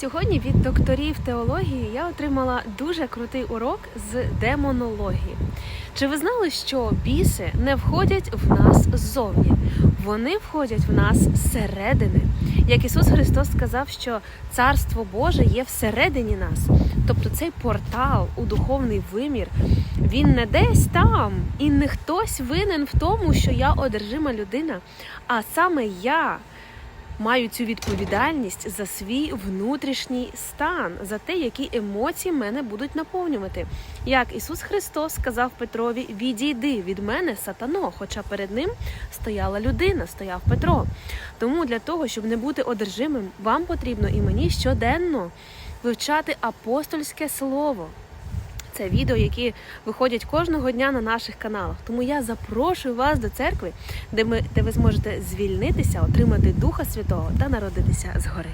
Сьогодні від докторів теології я отримала дуже крутий урок з демонології. Чи ви знали, що біси не входять в нас ззовні? Вони входять в нас зсередини. Як Ісус Христос сказав, що Царство Боже є всередині нас. Тобто цей портал у духовний вимір, він не десь там, і не хтось винен в тому, що я одержима людина, а саме я маю цю відповідальність за свій внутрішній стан, за те, які емоції мене будуть наповнювати. Як Ісус Христос сказав Петрові: відійди від мене, сатано, хоча перед ним стояла людина, стояв Петро. Тому для того, щоб не бути одержимим, вам потрібно і мені щоденно вивчати апостольське слово. Це відео, які виходять кожного дня на наших каналах. Тому я запрошую вас до церкви, де ми де ви зможете звільнитися, отримати Духа Святого та народитися згори.